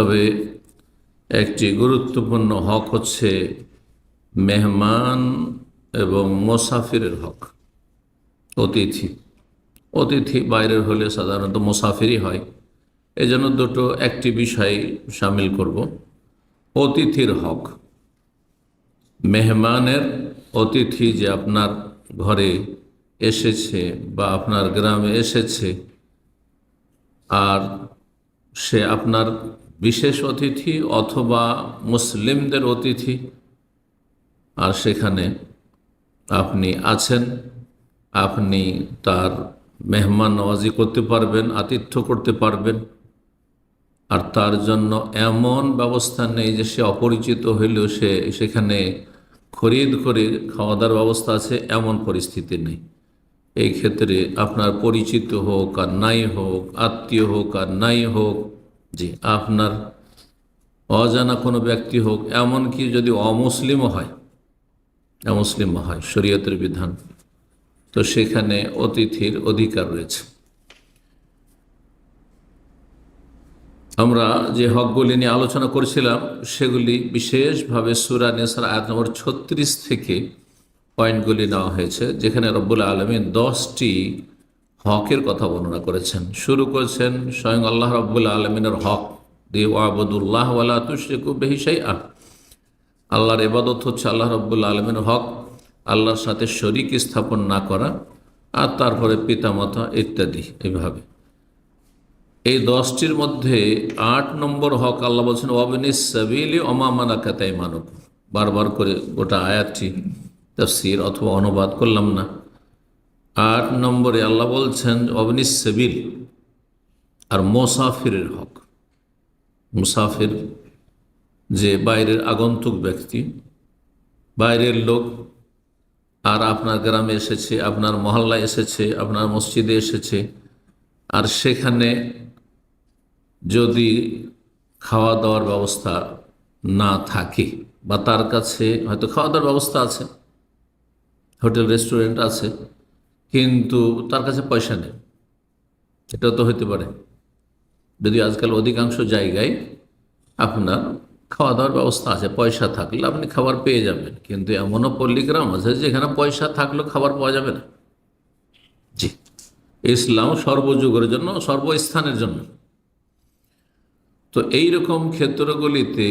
তবে একটি গুরুত্বপূর্ণ হক হচ্ছে মেহমান এবং মোসাফিরের হক। অতিথি। অতিথি বাইরের হলে সাধারণত মোসাফিরই হয়। এজন্য দুটো একটি বিষয় সামিল করব। অতিথির হক। মেহমানের অতিথি যে আপনার ঘরে এসেছে বা আপনার গ্রামে এসেছে, আর সে আপনার বিশেষ অতিথি অথবা মুসলিমদের অতিথি। আর সেখানে আপনি আছেন, আপনি তার মেহমান নওয়াজি করতে পারবেন, আতিথ্য করতে পারবেন। আর তার জন্য এমন ব্যবস্থা নেই যে সে অপরিচিত হইলেও সে সেখানে খরিদ করে খাওয়া দাওয়ার ব্যবস্থা আছে, এমন পরিস্থিতি নেই। এই ক্ষেত্রে আপনার পরিচিত হোক আর নাই হোক, আত্মীয় হোক আর নাই হোক জি, আপনার অজানা কোনো ব্যক্তি হোক, এমনকি যদি অমুসলিমও হয় অমুসলিমও হয়, শরীয়তের বিধান, তো সেখানে অতিথির অধিকার রয়েছে। আমরা যে হকগুলি নিয়ে আলোচনা করেছিলাম, সেগুলি বিশেষভাবে সুরা নেসার আয়াত নম্বর ছত্রিশ থেকে পয়েন্টগুলি নেওয়া হয়েছে, যেখানে রব্বুল আলমিন দশটি হকের কথা বর্ণনা করেছেন। শুরু করেছেন স্বয়ং আল্লাহ রব্বুল আলমিনের হক। দিয়ে ওয়াবদুল্লাহ ওয়ালা তুশরিকু বেহিসাই আহ আল্লাহর এবাদত হচ্ছে আল্লাহ রব্বুল আলমিনের হক, আল্লাহর সাথে শরিক স্থাপন না করা আর তারপরে পিতামাতা ইত্যাদি এইভাবে এই দশটির মধ্যে আট নম্বর হক আল্লাহ বলছেন, ওয়াবিনিস সাবিলি অমামানা কাতাই মানব বারবার করে গোটা আয়াতটি তফসির অথবা অনুবাদ করলাম না। আট নম্বরে আল্লাহ বলছেন অবনিস সাবিল আর মোসাফিরের হক। মুসাফির যে বাইরের আগন্তুক ব্যক্তি, বাইরের লোক, আর আপনার গ্রামে এসেছে, আপনার মহল্লায় এসেছে, আপনার মসজিদে এসেছে, আর সেখানে যদি খাওয়া দাওয়ার ব্যবস্থা না থাকে, বা তার কাছে হয়তো খাওয়া দাওয়ার ব্যবস্থা আছে, হোটেল, রেস্টুরেন্ট আছে কিন্তু তার কাছে পয়সা নেই। এটাও তো হতে পারে। যদি আজকাল অধিকাংশ জায়গায় আপনার খাওয়া দাওয়ার ব্যবস্থা আছে, পয়সা থাকলে আপনি খাবার পেয়ে যাবেন। কিন্তু এমনও পল্লীগ্রাম আছে যেখানে পয়সা থাকলেও খাবার পাওয়া যাবে না। জি। ইসলাম সর্বযুগের জন্য, সর্বস্থানের জন্য। তো এই রকম ক্ষেত্রগুলিতে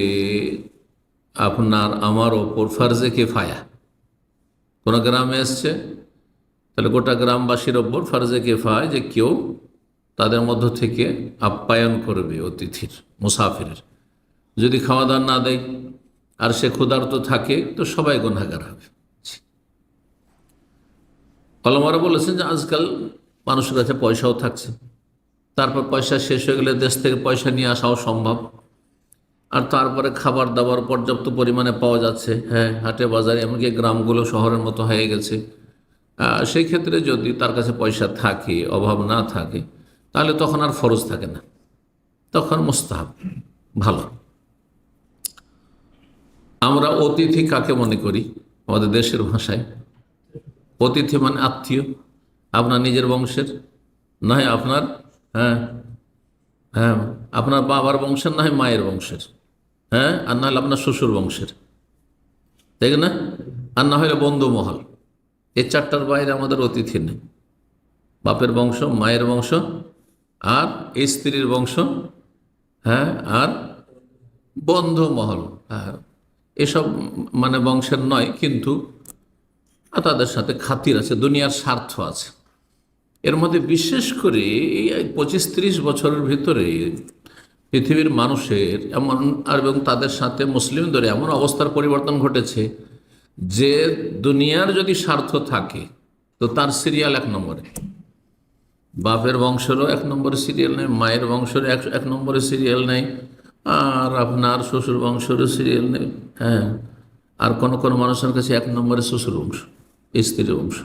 আপনার আমার ওপর ফার্জে কেফায়া। কোনো গ্রামে এসছে? তাহলে গোটা গ্রামবাসীর ওপর ফার্জে কেফায় যে কেউ তাদের মধ্য থেকে আপ্যায়ন করবে অতিথির, মুসাফিরের। যদি খাওয়া দাওয়া না দেয়, আর সে ক্ষুধার্ত থাকে, তো সবাই গুণাগার হবে। কলমারা বলেছেন যে আজকাল মানুষের কাছে পয়সাও থাকছে। তারপর পয়সা শেষ হয়ে গেলে দেশ থেকে পয়সা নিয়ে আসাও সম্ভব। আর তারপরে খাবার দাবার পর্যাপ্ত পরিমাণে পাওয়া যাচ্ছে। হ্যাঁ হাটে বাজারে এমনকি গ্রামগুলো শহরের মতো হয়ে গেছে। সেই ক্ষেত্রে যদি তার কাছে পয়সা থাকে, অভাব না থাকে, তাহলে তখন আর ফরজ থাকে না। তখন মোস্তাহাব, ভালো। আমরা অতিথি কাকে মনে করি? আমাদের দেশের ভাষায়। অতিথি মানে আত্মীয়, আপনার নিজের বংশের। নয় আপনার হ্যাঁ হ্যাঁ আপনার বাবার বংশের না হয় মায়ের বংশের। হ্যাঁ আর না হলে আপনার শ্বশুর বংশের। তাই না? আর না হলে বন্ধু মহল এই চারটার বাইরে আমাদের অতিথি নেই। বাপের বংশ, মায়ের বংশ, আর স্ত্রীর বংশ হ্যাঁ আর বন্ধু মহল হ্যাঁ। এসব মানে বংশের নয়, কিন্তু তাদের সাথে খাতির আছে, দুনিয়ার স্বার্থ আছে। এর মধ্যে বিশেষ করে এই পঁচিশ ত্রিশ বছরের ভিতরে পৃথিবীর মানুষের এমন, আর এবং তাদের সাথে মুসলিমদের এমন অবস্থার পরিবর্তন ঘটেছে যে দুনিয়ার যদি স্বার্থ থাকে, তো তার সিরিয়াল এক নম্বরে। বাপের বংশেরও এক নম্বরে সিরিয়াল নেই, মায়ের বংশের এক এক নম্বরে সিরিয়াল নেই, আর আপনার শ্বশুর বংশেরও সিরিয়াল নেই হ্যাঁ। আর কোনো কোনো মানুষের কাছে এক নম্বরে শ্বশুর বংশ, স্ত্রীর বংশ।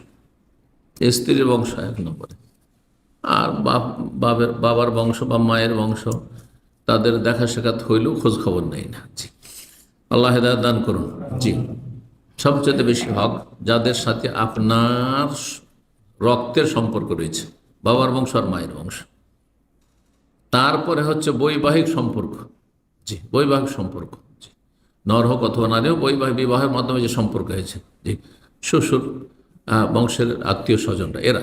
স্ত্রীর বংশ এক নম্বরে। আর বাপ বাবের বাবার বংশ বা মায়ের বংশ, তাদের দেখা সাক্ষাৎ হইলেও খোঁজ খবর নেই না। জি। আল্লাহ হেদায়ত দান করুন। জি। সবচেয়ে বেশি হক যাদের সাথে আপনার রক্তের সম্পর্ক রয়েছে বাবার বংশ আর মায়ের বংশ। তারপরে হচ্ছে বৈবাহিক সম্পর্ক। জি। বৈবাহিক সম্পর্ক। জি। নর হোক অথবা নারী হোক বৈবাহিক বিবাহের মাধ্যমে যে সম্পর্ক হয়েছে। জি। শ্বশুর বংশের আত্মীয় স্বজনরা এরা।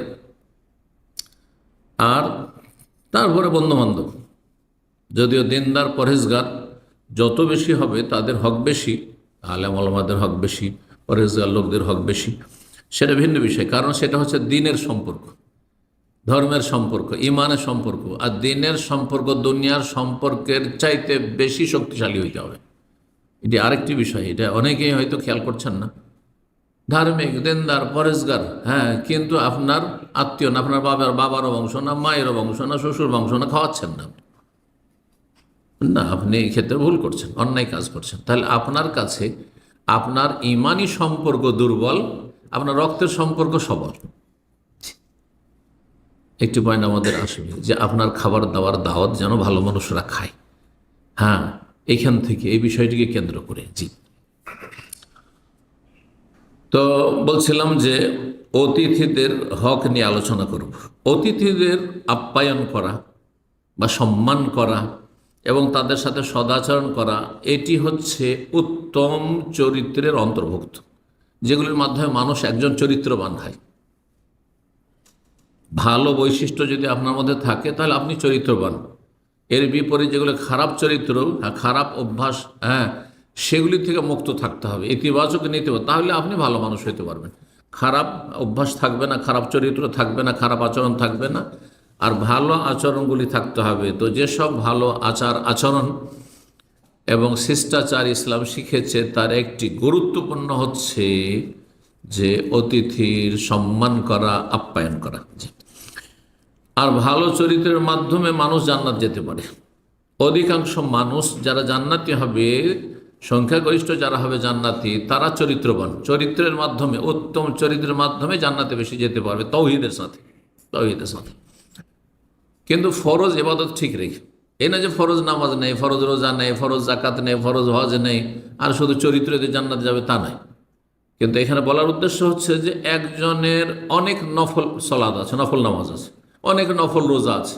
আর তারপরে বন্ধুবান্ধব। যদিও দিনদার পরহেজগার যত বেশি হবে তাদের হক বেশি। আলেম আলমাদের হক বেশি পরহেজগার লোকদের হক বেশি। সেটা ভিন্ন বিষয়, কারণ সেটা হচ্ছে দিনের সম্পর্ক, ধর্মের সম্পর্ক, ইমানের সম্পর্ক, আর দিনের সম্পর্ক দুনিয়ার সম্পর্কের চাইতে বেশি শক্তিশালী হইতে হবে। এটি আরেকটি বিষয়, এটা অনেকেই হয়তো খেয়াল করছেন না। ধার্মিক, দেনদার পরেশগার হ্যাঁ কিন্তু আপনার আত্মীয় না, আপনার বাবার, বাবারও বংশ না, মায়েরও বংশ না, শ্বশুর বংশ না, খাওয়াচ্ছেন না না, আপনি এই ক্ষেত্রে ভুল করছেন, অন্যায় কাজ করছেন। তাহলে আপনার কাছে আপনার ইমানি সম্পর্ক দুর্বল, আপনার রক্তের সম্পর্ক সবল। একটি পয়েন্ট আমাদের আসবে যে আপনার খাবার দাবার দাওয়াত যেন ভালো মানুষরা খায়। হ্যাঁ এখান থেকে এই বিষয়টিকে কেন্দ্র করে, জি। তো বলছিলাম যে অতিথিদের হক নিয়ে আলোচনা করব। অতিথিদের আপ্যায়ন করা বা সম্মান করা এবং তাদের সাথে সদাচরণ করা এটি হচ্ছে উত্তম চরিত্রের অন্তর্ভুক্ত যেগুলির মাধ্যমে মানুষ একজন চরিত্রবান হয়। ভালো বৈশিষ্ট্য যদি আপনার মধ্যে থাকে তাহলে আপনি চরিত্রবান। এর বিপরীত যেগুলো খারাপ চরিত্র হ্যাঁ, খারাপ অভ্যাস হ্যাঁ সেগুলি থেকে মুক্ত থাকতে হবে ইতিবাচক নিতে হবে তাহলে আপনি ভালো মানুষ হতে পারবেন। খারাপ অভ্যাস থাকবে না খারাপ চরিত্র থাকবে না খারাপ আচরণ থাকবে না আর ভালো আচরণগুলি থাকতে হবে। তো যেসব ভালো আচার আচরণ এবং শিষ্টাচার ইসলাম শিখেছে, তার একটি গুরুত্বপূর্ণ হচ্ছে যে অতিথির সম্মান করা, আপ্যায়ন করা। আর ভালো চরিত্রের মাধ্যমে মানুষ জান্নাত যেতে পারে। অধিকাংশ মানুষ যারা জান্নাতি হবে, সংখ্যাগরিষ্ঠ যারা হবে জান্নাতি, তারা চরিত্রবান। চরিত্রের মাধ্যমে, উত্তম চরিত্রের মাধ্যমে জান্নাতে বেশি যেতে পারবে তৌহিদের সাথে। তৌহিদের সাথে। কিন্তু ফরজ এবাদত ঠিক রেখে। এই না যে ফরজ নামাজ নেই, ফরজ রোজা নেই, ফরজ জাকাত নেই, ফরজ হজ নেই, আর শুধু চরিত্র দিয়ে জান্নাত যাবে তা নয় কিন্তু এখানে বলার উদ্দেশ্য হচ্ছে যে একজনের অনেক নফল সলাদ আছে, নফল নামাজ আছে, অনেক নফল রোজা আছে,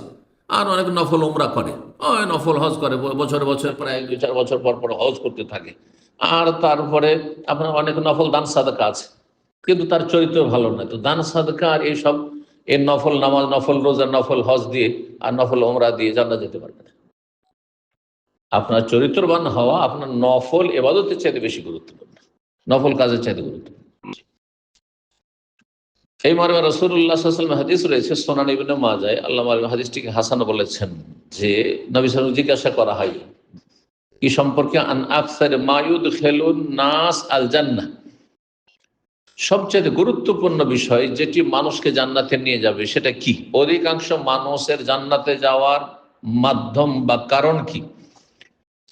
আর অনেক নফল উমরা করে। নফল হজ করে বছরে বছর প্রায় দুই, চার বছর পর পর হজ করতে থাকে। আর তারপরে আপনার অনেক নফল দান সাদকা আছে, কিন্তু তার চরিত্র ভালো নয়। তো দান সাদকা আর এইসব এর নফল নামাজ, নফল রোজা, নফল হজ দিয়ে আর নফল ওমরা দিয়ে জানা যেতে পারবে না। আপনার চরিত্রবান হওয়া, আপনার নফল এবাদতের চাইতে বেশি গুরুত্বপূর্ণ। নফল কাজের চাইতে গুরুত্বপূর্ণ। এই মর্মে রসুল্লাহ সাল্লাম হাদিস রয়েছে, সোনান ইবিনে মাজায় আল্লাহ হাদিসটিকে হাসান বলেছেন যে, নবী সাল জিজ্ঞাসা করা হয়, কি সম্পর্কে আন আকসার মায়ুদ খেলুন নাস আল জান্নাহ সবচেয়ে গুরুত্বপূর্ণ বিষয় যেটি মানুষকে জান্নাতে নিয়ে যাবে সেটা কি? অধিকাংশ মানুষের জান্নাতে যাওয়ার মাধ্যম বা কারণ কি?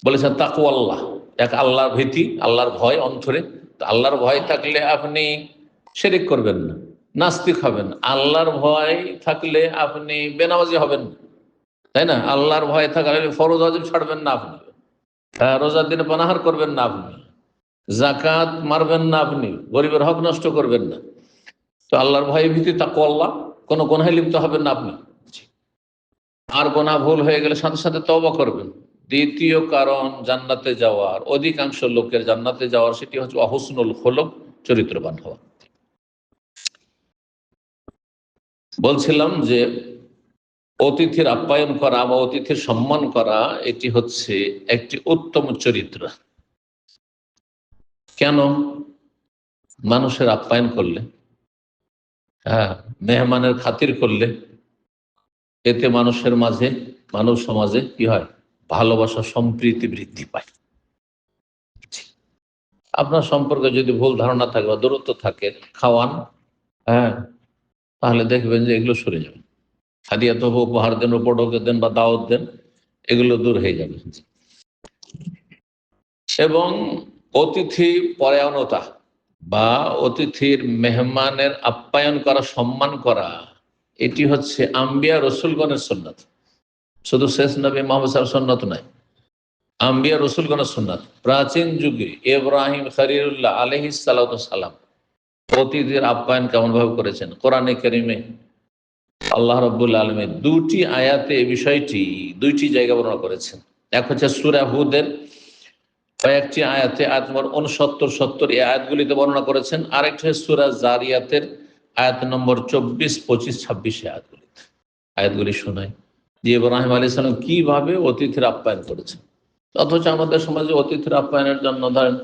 বলেছেন তাকু আল্লাহ। এক আল্লাহর ভীতি আল্লাহর ভয় অন্তরে। আল্লাহর ভয় থাকলে আপনি সেরেক করবেন না নাস্তিক হবেন আল্লাহর ভয় থাকলে আপনি বেনামাজি হবেন না তাই না? আল্লাহর ভয় থাকলে ফরজ হজম ছাড়বেন না আপনি। হ্যাঁ, রোজার দিনে পানাহার করবেন না আপনি। জাকাত মারবেন না আপনি, গরিবের হক নষ্ট করবেন না। তো আল্লাহর ভয়ে ভীতি তাকু আল্লাহ, কোনো গোনায় লিপ্ত হবেন না আপনি। আর গোনা ভুল হয়ে গেলে সাথে সাথে তবা করবেন। দ্বিতীয় কারণ, জান্নাতে যাওয়ার। অধিকাংশ লোকের জান্নাতে যাওয়ার সেটি হচ্ছে অহসনুল হলক চরিত্রবান হওয়া। বলছিলাম যে অতিথির আপ্যায়ন করা বা অতিথির সম্মান করা, এটি হচ্ছে একটি উত্তম চরিত্র। কেন মানুষের আপ্যায়ন করলে? হ্যাঁ মেহমানের খাতির করলে? এতে মানুষের মাঝে, মানব সমাজে কি হয়? ভালোবাসা সম্প্রীতি বৃদ্ধি পায়। আপনার সম্পর্কে যদি ভুল ধারণা থাকে বা দূরত্ব থাকে, খাওয়ান হ্যাঁ তাহলে দেখবেন যে এগুলো সরে যাবে। হাদিয়া তো উপহার দেন, উপঢৌকে দেন বা দাওয়াত দেন, এগুলো দূর হয়ে যাবে। এবং অতিথি পরায়ণতা বা অতিথির মেহমানের আপ্যায়ন করা, সম্মান করা, এটি হচ্ছে আম্বিয়া রসুলগণের সন্ন্যত শুধু শেষ নবী মোহাম্মদ সন্ন্যত নয়, আম্বিয়া রসুলগণের সন্ন্যত প্রাচীন যুগে ইব্রাহিম খরিরুল্লাহ আলহি সালাম অতিথির আপ্যায়ন কেমন ভাবে করেছেন? কোরআনে করিমে আল্লাহ রব্বুল আলমে দুটি আয়াতে এই বিষয়টি, দুইটি জায়গা বর্ণনা করেছেন। এক হচ্ছে সুরা হুদের কয়েকটি আয়াতে আয়াত নম্বর উনসত্তর সত্তর, এই আয়াতগুলিতে বর্ণনা করেছেন। আরেকটা হচ্ছে সুরা জারিয়াতের আয়াত নম্বর চব্বিশ, পঁচিশ, ছাব্বিশে আয়াতগুলিতে। আয়াতগুলি শোনায় যে ইব্রাহিম আলী সালাম কীভাবে অতিথির আপ্যায়ন করেছেন? অথচ আমাদের সমাজে অতিথির আপ্যায়নের জন্য ধরেন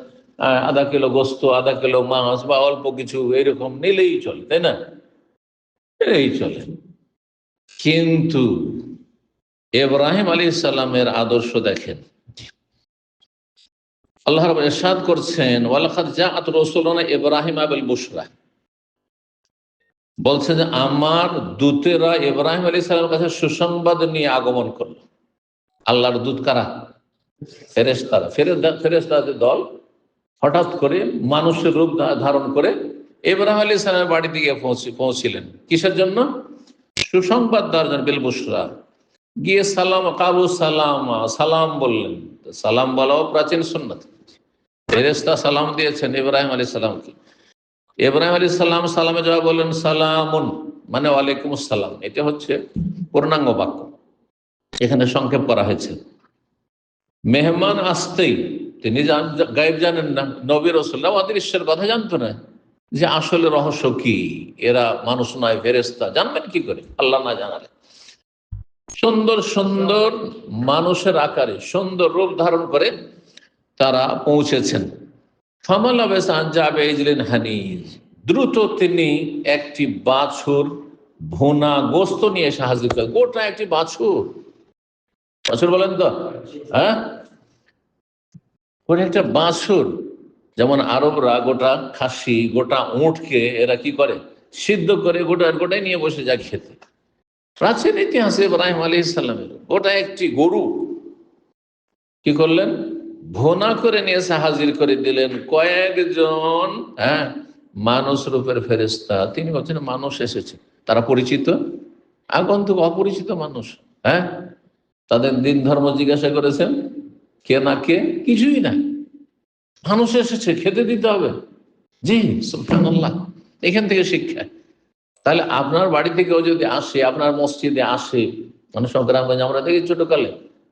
আধা কিলো গোস্ত, আধা কিলো মাছ বা অল্প কিছু এরকম নিলেই চলে, তাই না? এই চলে। কিন্তু ইব্রাহিম আলী সাল্লামের আদর্শ দেখেন। আল্লাহ রাব্বুল ইরশাদ করছেন রাসূলুনা ইব্রাহিম বলছে যে, আমার দূতেরা ইব্রাহিম আলী সাল্লামের কাছে সুসংবাদ নিয়ে আগমন করল। আল্লাহর দূত কারা? ফেরেশতারা। ফেরেশতা ফেরেশতাদের দল হঠাৎ করে মানুষের রূপ ধারণ করে ইব্রাহিম আলী সালামের বাড়ি দিকে পৌঁছে পৌঁছিলেন। কিসের জন্য? সুসংবাদ দেওয়ার জন্য, বেল বুশরা। গিয়ে সালাম কাবু সালাম সালাম বললেন। সালাম বলাও প্রাচীন সুন্নত। ফেরেস্তা সালাম দিয়েছেন ইব্রাহিম আলী সালামকে। ইব্রাহিম আলী সালাম সালামে জবাব বললেন, সালামুন মানে ওয়ালাইকুম সালাম এটা হচ্ছে পূর্ণাঙ্গ বাক্য। এখানে সংক্ষেপ করা হয়েছে। মেহমান আসতেই তিনি গায়েব জানেন না। নবী রসুল্লাহ অদৃশ্যের কথা জানতো না যে আসলে রহস্য কি? এরা মানুষ নয় ফেরেস্তা জানবেন কি করে? আল্লাহ না জানালে। সুন্দর সুন্দর মানুষের আকারে, সুন্দর রূপ ধারণ করে তারা পৌঁছেছেন। ফামাল হানিজ। দ্রুত তিনি একটি বাছুর, ভুনা গোস্ত নিয়ে হাজির করেন। গোটা একটি বাছুর। বাছুর বলেন তো? হ্যাঁ? ওর একটা বাছুর, যেমন আরবরা গোটা খাসি, গোটা উঁটকে এরা কি করে? সিদ্ধ করে গোটা, গোটাই নিয়ে বসে যায় খেতে। প্রাচীন ইতিহাসে ইব্রাহিম আলী ইসলামের ওটা একটি গরু কি করলেন? ভোনা করে নিয়ে এসে হাজির করে দিলেন। কয়েকজন হ্যাঁ মানুষ রূপের ফেরেস্তা তিনি বলছেন, মানুষ এসেছে। তারা পরিচিত? আগন্তুক অপরিচিত মানুষ হ্যাঁ? তাদের দিন ধর্ম জিজ্ঞাসা করেছেন, কে না কে? কিছুই না মানুষ এসেছে, খেতে দিতে হবে। জি সুলতানাল্লাহ এখান থেকে শিক্ষা। তাহলে আপনার বাড়ি থেকেও যদি আসে, আপনার মসজিদে আসে মানে সব গ্রামগঞ্জে আমরা দেখি ছোটকালে,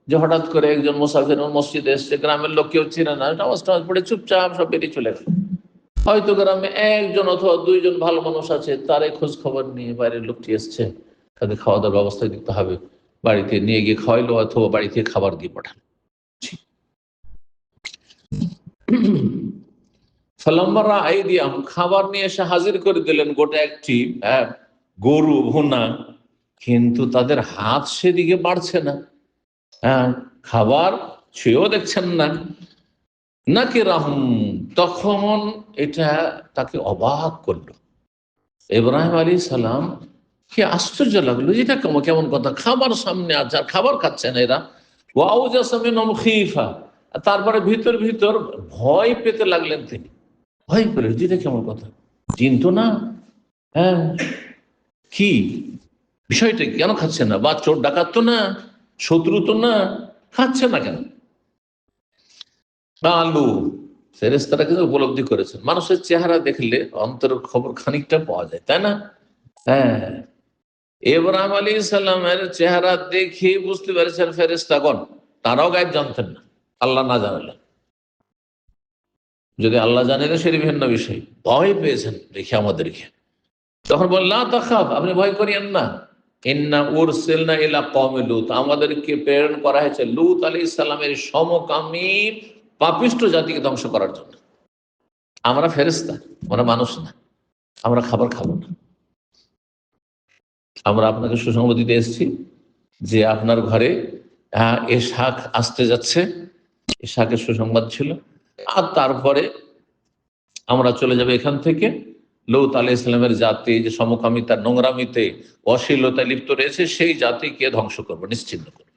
যে হঠাৎ করে একজন মুসাফির মসজিদে এসছে, গ্রামের লোক কেউ ছিল না নামাজ টামাজ পড়ে চুপচাপ সব বেরিয়ে চলে গেল। হয়তো গ্রামে একজন অথবা দুইজন ভালো মানুষ আছে তারাই খোঁজ খবর নিয়ে বাইরের লোকটি এসছে, তাদের খাওয়া দাওয়ার ব্যবস্থা দিতে হবে, বাড়িতে নিয়ে গিয়ে খাওয়াইলো অথবা বাড়ি থেকে খাবার দিয়ে পাঠালো। ফলম্বরা আই দিয়াম খাবার নিয়ে এসে হাজির করে দিলেন গোটা একটি হ্যাঁ, গরু ভুনা কিন্তু তাদের হাত সেদিকে বাড়ছে না। হ্যাঁ খাবার ছুঁয়েও দেখছেন না। নাকি রাহম তখন এটা তাকে অবাক করল। ইব্রাহিম আলী সালাম কি আশ্চর্য লাগল এটা কেমন কেমন কথা খাবার সামনে আছে আর খাবার খাচ্ছে না এরা। ওয়াউজাসামিন তারপরে ভিতর ভিতর ভয় পেতে লাগলেন তিনি। ভয় পেলেন যেটা কেমন কথা। চিনতো না। হ্যাঁ। কি? বিষয়টা কেন খাচ্ছে না? বা চোর ডাকাত তো না? শত্রু তো না? খাচ্ছে না কেন? আলু। ফেরেস্তারা কিন্তু উপলব্ধি করেছেন। মানুষের চেহারা দেখলে অন্তরের খবর খানিকটা পাওয়া যায়, তাই না? হ্যাঁ। এব্রাহিম আলী সাল্লামের চেহারা দেখে বুঝতে পেরেছেন ফেরেস্তাগণ তারাও গায়েব জানতেন না। আল্লাহ না জানালেন যদি আল্লাহ জানেন সেটি ভিন্ন বিষয়। ভয় পেয়েছেন দেখে আমাদেরকে। তখন বললাম তাখাব আপনি ভয় করিয়েন না। ইন্না উরসিলনা ইলা কওমি লুত। আমাদেরকে প্রেরণ করা হয়েছে লুত আলাইহিস সালামের সমকামী পাপিষ্ট জাতিকে ধ্বংস করার জন্য। আমরা ফেরেশতা, আমরা মানুষ না। আমরা খাবার খাব না। আমরা আপনাকে সুসংবাদ দিতে এসেছি যে আপনার ঘরে এ শাক আসতে যাচ্ছে। এ শাকের সুসংবাদ ছিল। আর তারপরে আমরা চলে যাব এখান থেকে। লৌত আলি ইসলামের জাতি যে সমকামিতার নোংরামিতে অশ্লীলতায় লিপ্ত রয়েছে, সেই জাতিকে ধ্বংস করব, নিশ্চিন্ন করব।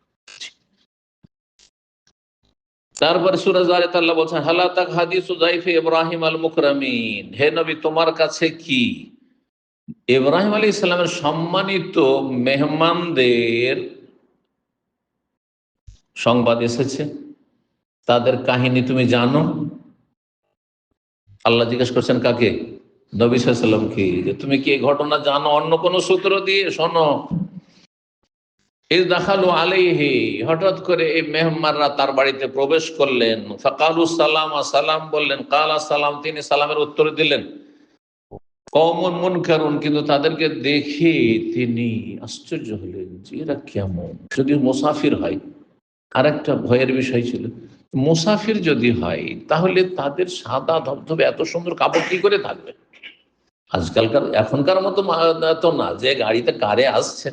তারপরে সুরাজ আল্লাহ বলছেন হালাতাক হাদিস উজাইফে ইব্রাহিম আল মুকরামিন হে নবী, তোমার কাছে কি? ইব্রাহিম আলী ইসলামের সম্মানিত মেহমানদের সংবাদ এসেছে। তাদের কাহিনী তুমি জানো? আল্লাহ জিজ্ঞেস করছেন, কাকে? নবী সাল্লাম কি? যে, তুমি কি এই ঘটনা জানো? অন্য কোন সূত্র দিয়ে? শোনো। দেখাল আলাইহি, হঠাৎ করে এই মেহমানরা তার বাড়িতে প্রবেশ করলেন। ফাকালু সালাম সালাম বললেন, কালা সালাম। তিনি সালামের উত্তর দিলেন কমন মন কারণ কিন্তু তাদেরকে দেখে তিনি আশ্চর্য হলেন যে, এরা কেমন? যদি মুসাফির হয় আর একটা ভয়ের বিষয় ছিল মুসাফির যদি হয়, তাহলে তাদের সাদা ধবধবে এত সুন্দর কাপড় কি করে থাকবে? আজকালকার, এখনকার মতো তো না, যে গাড়িতে কারে আসছে,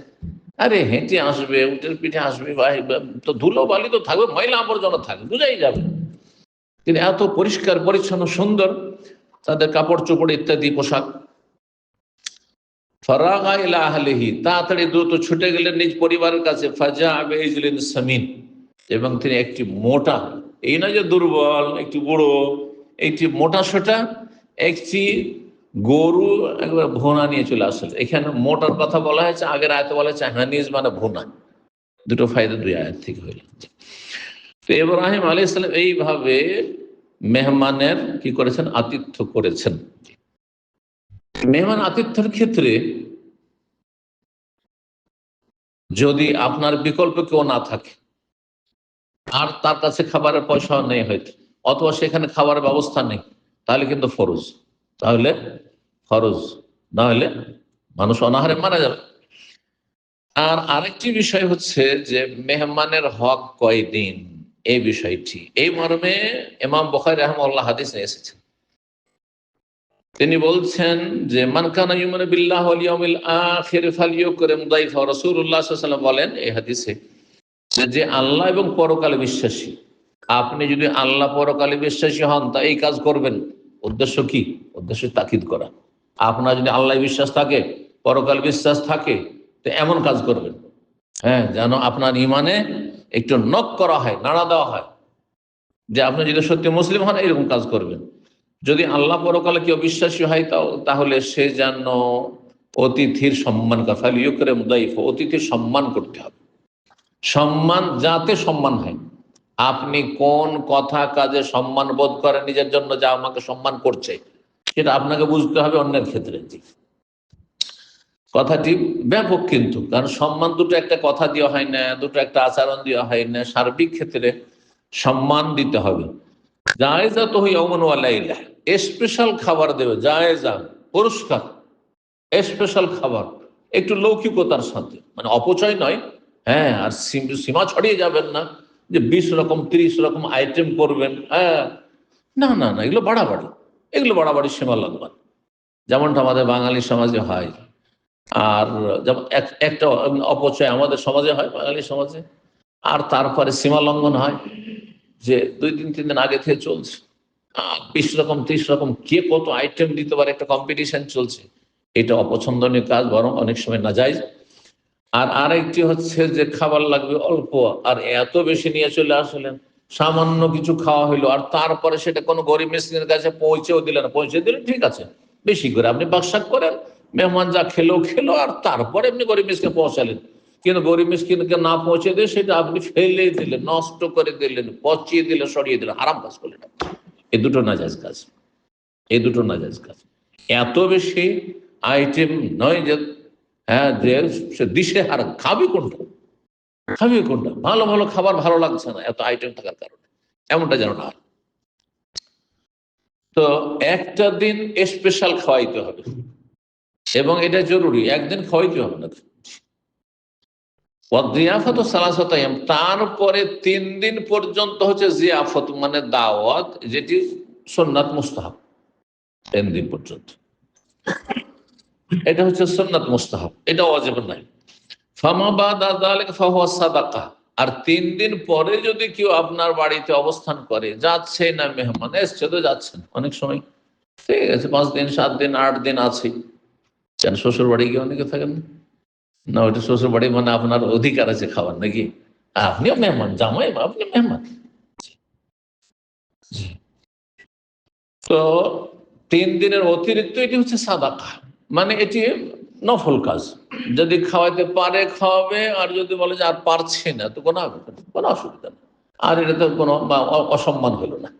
আরে হেঁটে আসবে, উটের পিঠে আসবে তো ধুলো বালি তো থাকবে, ময়লা আবর্জনা থাকবে, বুঝাই যাবে কিন্তু এত পরিষ্কার, পরিচ্ছন্ন, সুন্দর, তাদের কাপড় চোপড় ইত্যাদি পোশাক। ফারাগা ইলা তাড়াতাড়ি দ্রুত ছুটে গেলেন নিজ পরিবারের কাছে, ফাজা আবেজলিন সামিন, এবং তিনি একটি মোটা এই না যে দুর্বল, একটি বুড়ো, একটি মোটা সোটা, একটি গরু একবার ভোনা নিয়ে চলে আসলে। এখানে মোটার কথা বলা হয়েছে, আগের আয়তে বলা হয়েছে, হানিজ মানে ভোনা। দুটো ফায়দা দুই আয়াত থেকে হইল তো ইব্রাহিম আলী ইসলাম এইভাবে মেহমানের কি করেছেন? আতিথ্য করেছেন। মেহমান আতিথ্যের ক্ষেত্রে যদি আপনার বিকল্প কেউ না থাকে আর তার কাছে খাবারের পয়সা নেই হয়তো, অথবা সেখানে খাবারের ব্যবস্থা নেই, তাহলে কিন্তু ফরজ। তাহলে ফরজ না হলে মানুষ অনাহারে মারা যাবে। আর আরেকটি বিষয় হচ্ছে যে মেহমানের হক কয়দিন? এই বিষয়টি। এই মর্মে ইমাম বখারি রহমাল্লাহ হাদিস এসেছেন তিনি বলছেন যে মানকানা ইউমান বিল্লাহ ওয়াল ইয়াউমিল আখির ফালিয়ুকরিম দাইফা রাসূলুল্লাহ সাল্লাল্লাহু বলেন এই হাদিসে যে- আল্লাহ এবং পরকালে বিশ্বাসী। আপনি যদি আল্লাহ পরকালে বিশ্বাসী হন, তা এই কাজ করবেন। উদ্দেশ্য কি? উদ্দেশ্য তাকিদ করা। আপনার যদি আল্লাহ বিশ্বাস থাকে, পরকাল বিশ্বাস থাকে, তো এমন কাজ করবেন। হ্যাঁ যেন আপনার ইমানে একটু নক করা হয়, নাড়া দেওয়া হয়। যে আপনি যদি সত্যি মুসলিম হন, এরকম কাজ করবেন। যদি আল্লাহ পরকালে কেউ বিশ্বাসী হয়, তাও, তাহলে সে যেন অতিথির সম্মান কথা ফেলে করে অতিথির সম্মান করতে হবে। সম্মান, যাতে সম্মান হয়। আপনি কোন কথা, কাজে সম্মান বোধ করেন, নিজের জন্য যা আমাকে সম্মান করছে, সেটা আপনাকে বুঝতে হবে অন্যের ক্ষেত্রে। কথাটি ব্যাপক কিন্তু, কারণ সম্মান দুটো একটা কথা দেওয়া হয় না, দুটো একটা আচরণ দেওয়া হয় না, সার্বিক ক্ষেত্রে সম্মান দিতে হবে। জায়েজা তো অমন ওয়ালাইলা স্পেশাল খাবার দেবে, জায়েজা, পুরস্কার স্পেশাল খাবার, একটু লৌকিকতার সাথে মানে অপচয় নয় হ্যাঁ আর সীমা ছড়িয়ে যাবেন না, যে বিশ রকম, তিরিশ রকম আইটেম করবেন হ্যাঁ। না না না, এগুলো বাড়াবাড়ি এগুলো বাড়াবাড়ি সীমা লাগবে যেমনটা আমাদের বাঙালি সমাজে হয়। আর যেমন এক- একটা অপচয় আমাদের সমাজে হয়, বাঙালি সমাজে। আর তারপরে সীমা লঙ্ঘন হয়, যে দুই দিন, তিন দিন আগে থেকে চলছে। বিশ রকম, ত্রিশ রকম, কে কত আইটেম দিতে পারে, একটা কম্পিটিশন চলছে। এটা অপছন্দনীয় কাজ, বরং অনেক সময় না যায় আর আরেকটি হচ্ছে যে খাবার লাগবে অল্প, আর এত বেশি নিয়ে চলে আসলেন। সামান্য কিছু খাওয়া হইল, আর তারপরে সেটা কোনো গরিব মিসকিনের কাছে পৌঁছেও দিলেন পৌঁছে দিলেন, ঠিক আছে, বেশি করে। আপনি বাকশাক করেন, মেহমান যা খেলো খেলো, আর তারপরে আপনি গরিব মিসকে পৌঁছালেন। কিন্তু গরিব মিসকিনকে না পৌঁছে দিয়ে সেটা আপনি ফেলে দিলেন, নষ্ট করে দিলেন, পচিয়ে দিলেন, সরিয়ে দিলেন। আরাম কাজ করলেন এই দুটো নাজাজ কাজ। এই দুটো নাজাজ কাজ। এত বেশি আইটেম নয় যে হ্যাঁ যে সে দিশে হার খাবি কোনটা? খাবি কোনটা? ভালো ভালো খাবার ভালো লাগছে না, এত আইটেম থাকার কারণে। এমনটা যেন না তো একটা দিন স্পেশাল খাওয়াইতে হবে। এবং এটা জরুরি, একদিন খাওয়াইতে হবে না। জিয়াফত সালাসত। তারপরে তিন দিন পর্যন্ত হচ্ছে জিয়াফত মানে দাওয়াত, যেটি সোননাথ মুস্তাহাব। তিন দিন পর্যন্ত। এটা হচ্ছে সোননাথ মুস্তাহাব, এটা অজেব নাই। আর তিন দিন পরে যদি কেউ আপনার বাড়িতে অবস্থান করে, যাচ্ছে না মেহমান, এসছে তো যাচ্ছেন অনেক সময়। ঠিক আছে, পাঁচ দিন, সাত দিন, আট দিন আছে। কেন শ্বশুর বাড়ি গিয়ে অনেকে থাকেন না? ওইটা শ্বশুর বাড়ি মানে আপনার অধিকার আছে খাবার নাকি? আপনিও মেহমান, জামাই, আপনি মেহমান। তো তিন দিনের অতিরিক্ত এটি হচ্ছে সাদাকা। মানে এটি নফল কাজ। যদি খাওয়াইতে পারে, খাওয়াবে, আর যদি বলে যে আর পারছে না, তো কোনো কোনো অসুবিধা নেই আর এটা তো কোনো অসম্মান হলো না।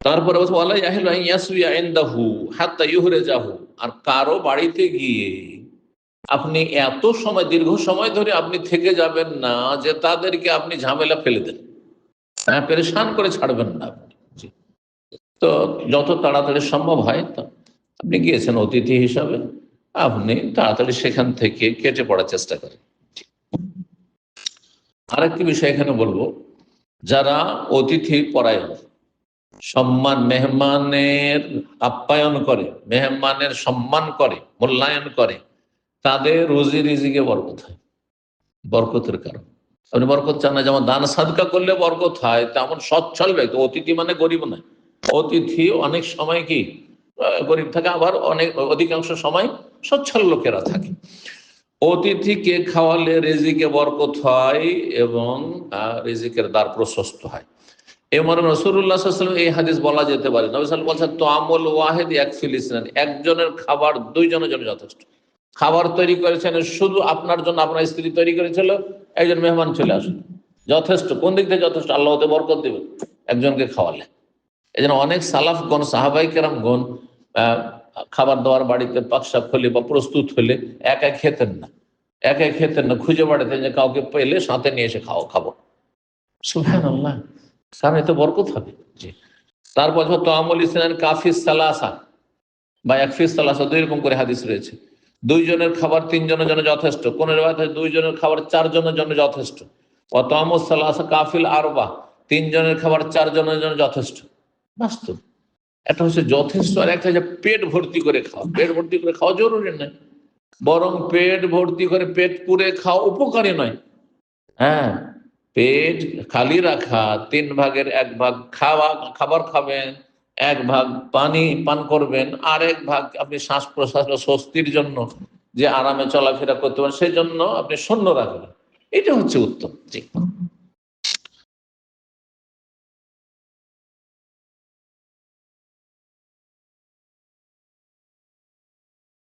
তারপরে আর কারও বাড়িতে গিয়ে আপনি এত সময়, দীর্ঘ সময় ধরে আপনি থেকে যাবেন না যে তাদেরকে আপনি ঝামেলা ফেলে দেন। হ্যাঁ পেরেশান করে ছাড়বেন না। তো যত তাড়াতাড়ি সম্ভব হয় আপনি গিয়েছেন অতিথি হিসাবে, আপনি তাড়াতাড়ি সেখান থেকে কেটে পড়ার চেষ্টা করেন। আরেকটি বিষয় এখানে বলব, যারা অতিথি পরায়ণ, সম্মান মেহমানের আপ্যায়ন করে, মেহমানের সম্মান করে, মূল্যায়ন করে, তাদের রুজি রিজিকে বরকত হয়। বরকতের কারণ। আপনি বরকত চান না যেমন দান সাদকা করলে বরকত হয়, তেমন সচ্ছল ব্যক্তি, অতিথি মানে গরিব নয়। অতিথি অনেক সময় কি গরিব থাকে, আবার অনেক, অধিকাংশ সময় সচ্ছল লোকেরা থাকে। অতিথিকে খাওয়ালে রেজিকে বরকত হয় এবং রিজিকের দ্বার প্রশস্ত হয়। এই মর্মে রসুল্লাহ সাল্লাম এই হাদিস বলা যেতে পারে। নবী সাল্লাম বলছেন তো আমল ওয়াহেদ এক ফিলিস্তিন একজনের খাবার দুইজনের জন্য যথেষ্ট। খাবার তৈরি করেছেন, শুধু আপনার জন্য আপনার স্ত্রী তৈরি করেছিল, একজন মেহমান চলে আসুন যথেষ্ট। কোন দিক থেকে যথেষ্ট? আল্লাহ হতে বরকত দেবেন। একজনকে খাওয়ালে এই জন্য অনেক সালাফগণ সাহাবাই কেরামগণ খাবার দাবার বাড়িতে পাকশাক হলে বা প্রস্তুত হলে একা খেতেন না। একা খেতেন না, খুঁজে বেড়াতেন যে কাউকে পেলে সাথে নিয়ে এসে খাও খাব। সুফহান আল্লাহ কারণ এতে বরকত হবে। জি। তারপর তো আমল ইসলামের কাফিস সালাসা বা একফিস সালাসা, দুই রকম করে হাদিস রয়েছে। দুইজনের খাবার তিনজনের জন্য যথেষ্ট। কোন দুইজনের খাবার চারজনের জন্য যথেষ্ট। অত আমল সালাসা, কাফিল আরবা, তিনজনের খাবার চারজনের জন্য যথেষ্ট। বাস্তব। একটা হচ্ছে যথেষ্ট। আর একটা হচ্ছে পেট ভর্তি করে খাওয়া। পেট ভর্তি করে খাওয়া জরুরি নয়। বরং পেট ভর্তি করে পেট পুরে খাওয়া উপকারী নয়। হ্যাঁ পেট খালি রাখা, তিন ভাগের এক ভাগ খাওয়া, খাবার খাবেন, এক ভাগ পানি পান করবেন আর এক ভাগ আপনি শ্বাস প্রশ্বাস বা স্বস্তির জন্য যে আরামে চলাফেরা করতে পারেন সেই জন্য আপনি শূন্য রাখবেন। এটা হচ্ছে উত্তম। জি